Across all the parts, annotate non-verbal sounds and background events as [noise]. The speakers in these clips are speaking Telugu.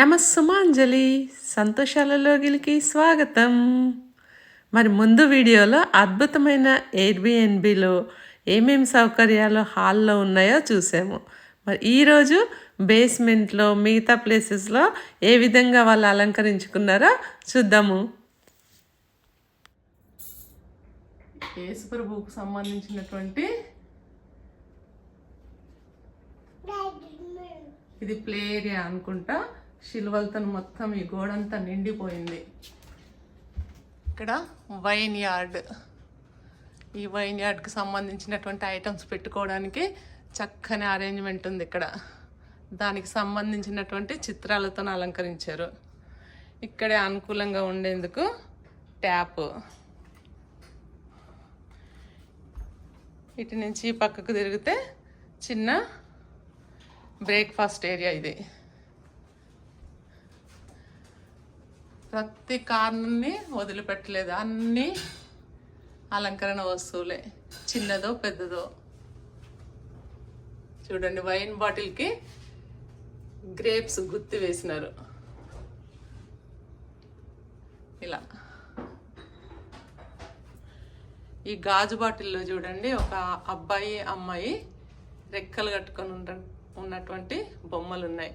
నమస్సుమాంజలి. సంతోషాలలోగిలికి స్వాగతం. మరి ముందు వీడియోలో అద్భుతమైన ఎయిర్బిఎన్బిలో ఏమేమి సౌకర్యాలు హాల్లో ఉన్నాయో చూసాము. మరి ఈరోజు బేస్మెంట్లో మిగతా ప్లేసెస్లో ఏ విధంగా వాళ్ళు అలంకరించుకున్నారో చూద్దాము. యేసుప్రభువుకు సంబంధించినటువంటి ఇది ప్లే ఏరియా అనుకుంటా. శిల్వలతో మొత్తం ఈ గోడంతా నిండిపోయింది. ఇక్కడ వైన్ యార్డ్. ఈ వైన్ యార్డ్కి సంబంధించినటువంటి ఐటమ్స్ పెట్టుకోవడానికి చక్కని అరేంజ్మెంట్ ఉంది ఇక్కడ. దానికి సంబంధించినటువంటి చిత్రాలతో అలంకరించారు. ఇక్కడే అనుకూలంగా ఉండేందుకు ట్యాప్. ఇటు నుంచి పక్కకు తిరిగితే చిన్న బ్రేక్ఫాస్ట్ ఏరియా ఇది. ప్రతి కార్ని వదిలిపెట్టలేదు. అన్నీ అలంకరణ వస్తువులే. చిన్నదో పెద్దదో. చూడండి వైన్ బాటిల్కి గ్రేప్స్ గుత్తి వేసినారు. ఇలా. ఈ గాజు బాటిల్లో చూడండి ఒక అబ్బాయి అమ్మాయి రెక్కలు కట్టుకొని ఉన్న ఉన్నటువంటి బొమ్మలు ఉన్నాయి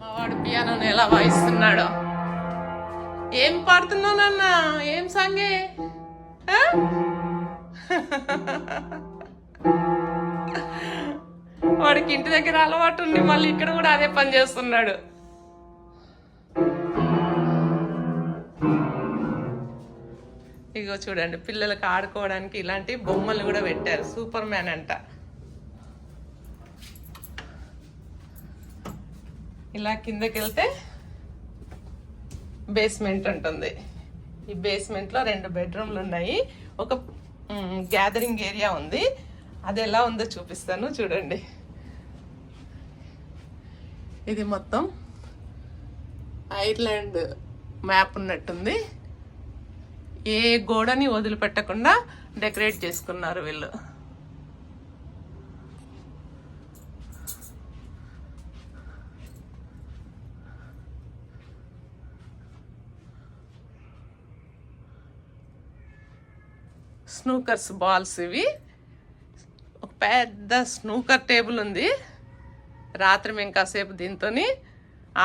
మా వాడు పియానోని ఎలా వాయిస్తున్నాడో. ఏం పాడుతున్నానన్నా ఏం సాంగే? వాడికి ఇంటి దగ్గర అలవాటు ఉంది మళ్ళీ ఇక్కడ కూడా అదే పని చేస్తున్నాడు. ఇగో చూడండి పిల్లలకు ఆడుకోవడానికి ఇలాంటి బొమ్మలు కూడా పెట్టారు. సూపర్ మ్యాన్ అంట. ఇలా కిందకి వెళ్తే బేస్మెంట్ ఉంటుంది ఈ బేస్మెంట్లో రెండు బెడ్రూమ్లు ఉన్నాయి. ఒక గ్యాదరింగ్ ఏరియా ఉంది. అది ఎలా ఉందో చూపిస్తాను. చూడండి. ఇది మొత్తం ఐర్లాండ్ మ్యాప్ ఉన్నట్టుంది. ఏ గోడని వదిలిపెట్టకుండా డెకరేట్ చేసుకున్నారు వీళ్ళు. స్నూకర్స్ బాల్స్ ఇవి. ఒక పెద్ద స్నూకర్ టేబుల్ ఉంది. రాత్రి మేము కాసేపు దీంతో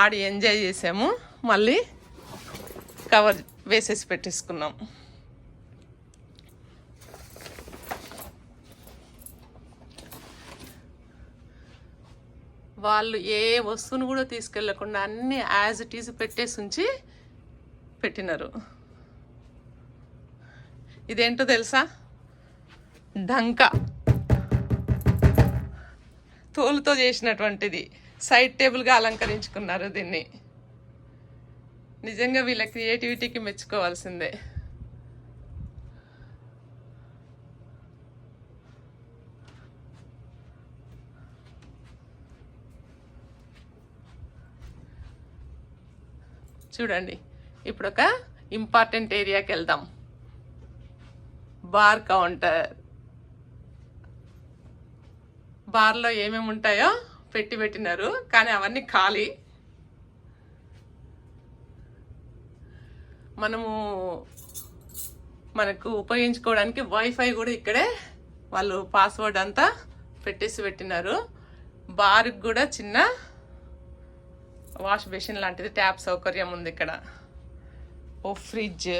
ఆడి ఎంజాయ్ చేసాము. మళ్ళీ కవర్ వేసేసి పెట్టేసుకున్నాం. వాళ్ళు ఏ వస్తువును కూడా తీసుకెళ్ళకుండా అన్ని యాజ్ ఇట్ ఈజ్ పెట్టేసి ఉంచి పెట్టినారు. ఇదేంటో తెలుసా? డంకా. తోలుతో చేసినటువంటిది. సైడ్ టేబుల్గా అలంకరించుకున్నారు దీన్ని. నిజంగా వీళ్ళ క్రియేటివిటీకి మెచ్చుకోవాల్సిందే. చూడండి. ఇప్పుడు ఒక ఇంపార్టెంట్ ఏరియాకి వెళ్దాం. Bar counter. బార్లో ఏమేమి ఉంటాయో పెట్టి పెట్టినారు కానీ అవన్నీ ఖాళీ. మనము మనకు ఉపయోగించుకోవడానికి వైఫై కూడా ఇక్కడే వాళ్ళు పాస్వర్డ్ అంతా పెట్టేసి పెట్టినారు. బార్కి కూడా చిన్న వాష్ బేసిన్ లాంటిది ట్యాప్ సౌకర్యం ఉంది ఇక్కడ. ఓ ఫ్రిడ్జ్.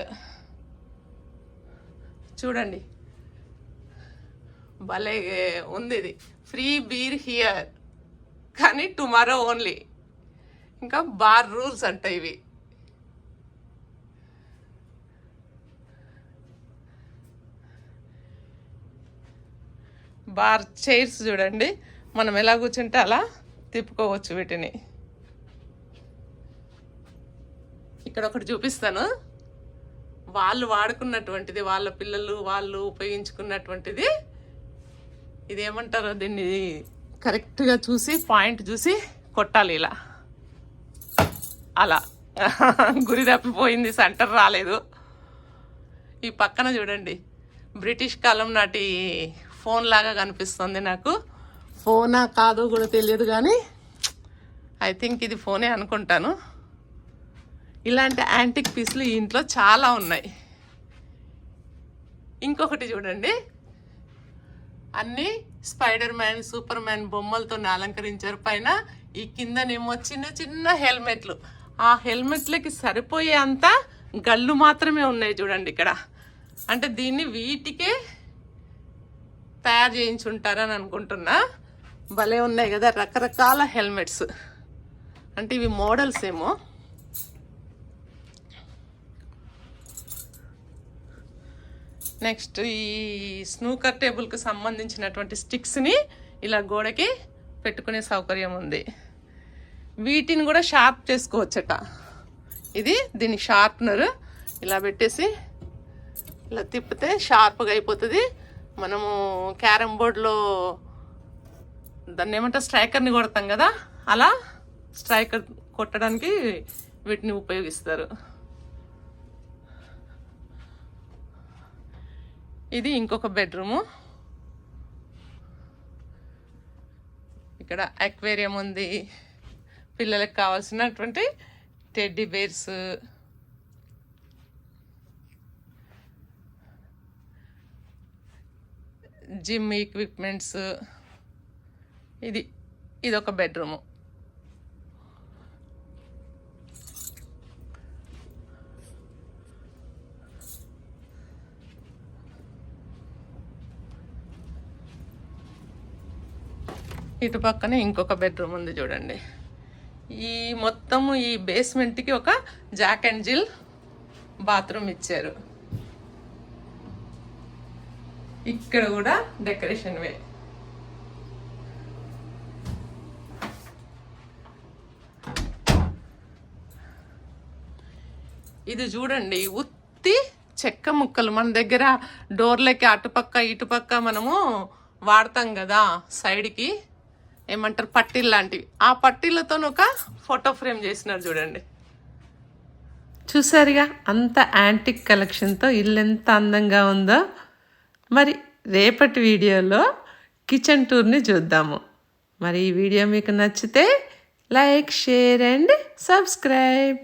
చూడండి. భలే ఉంది ఇది. ఫ్రీ బీర్ హియర్ కానీ టుమారో ఓన్లీ ఇంకా బార్ రూల్స్ అంట ఇవి. బార్ చైర్స్ చూడండి. మనం ఎలా కూర్చుంటే అలా తిప్పుకోవచ్చు వీటిని. ఇక్కడ ఒకటి చూపిస్తాను. వాళ్ళు వాడుకున్నటువంటిది వాళ్ళ పిల్లలు వాళ్ళు ఉపయోగించుకున్నటువంటిది. ఇది దీన్ని కరెక్ట్గా చూసి పాయింట్ చూసి కొట్టాలి ఇలా. అలా. [laughs] గురి తప్పిపోయింది సెంటర్ రాలేదు. ఈ పక్కన చూడండి బ్రిటిష్ కాలం నాటి ఫోన్ లాగా కనిపిస్తుంది నాకు. ఫోనా కాదో కూడా తెలియదు కానీ ఐ థింక్ ఇది ఫోనే అనుకుంటాను. ఇలాంటి యాంటిక్ పీసులు ఈ ఇంట్లో చాలా ఉన్నాయి. ఇంకొకటి చూడండి. అన్నీ స్పైడర్ మ్యాన్ సూపర్ మ్యాన్ బొమ్మలతో అలంకరించారు. పైన ఈ కిందనేమో చిన్న చిన్న హెల్మెట్లు. ఆ హెల్మెట్లకి సరిపోయే అంత గళ్ళు మాత్రమే ఉన్నాయి చూడండి ఇక్కడ. అంటే దీన్ని వీటికే తయారు చేయించుంటారని అనుకుంటున్నా. భలే ఉన్నాయి కదా రకరకాల హెల్మెట్స్. అంటే ఇవి మోడల్స్ ఏమో నెక్స్ట్ ఈ స్నూకర్ టేబుల్కి సంబంధించినటువంటి స్టిక్స్ని ఇలా గోడకి పెట్టుకునే సౌకర్యం ఉంది. వీటిని కూడా షార్ప్ చేసుకోవచ్చట. ఇది దీని షార్ప్నర్ ఇలా పెట్టేసి ఇలా తిప్పితే షార్ప్గా అయిపోతుంది. మనము క్యారమ్ బోర్డ్లో దాన్ని ఏమంటే స్ట్రైకర్ని కొడతాం కదా? అలా స్ట్రైకర్ కొట్టడానికి వీటిని ఉపయోగిస్తారు. ఇది ఇంకొక బెడ్రూము. ఇక్కడ అక్వేరియం ఉంది. పిల్లలకు కావాల్సినటువంటి టెడ్డీ బేర్స్. జిమ్ ఎక్విప్మెంట్స్ ఇది ఇది ఒక బెడ్రూము. ఇటు పక్కనే ఇంకొక బెడ్రూమ్ ఉంది చూడండి. ఈ మొత్తము ఈ బేస్మెంట్కి ఒక జాక్ అండ్ జిల్ బాత్రూమ్ ఇచ్చారు. ఇక్కడ కూడా డెకరేషన్ వే. ఇది చూడండి ఉత్తి చెక్క ముక్కలు. మన దగ్గర డోర్లకి అటుపక్క ఇటుపక్క మనము వాడతాం కదా సైడ్కి ఏమంటారు పట్టీలు లాంటివి. ఆ పట్టీలతో ఒక ఫోటో ఫ్రేమ్ చేసినారు చూడండి. చూసారుగా అంత యాంటిక్ కలెక్షన్తో ఇల్లు ఎంత అందంగా ఉందో. మరి రేపటి వీడియోలో కిచెన్ టూర్ని చూద్దాము. మరి ఈ వీడియో మీకు నచ్చితే లైక్ షేర్ అండ్ సబ్స్క్రైబ్.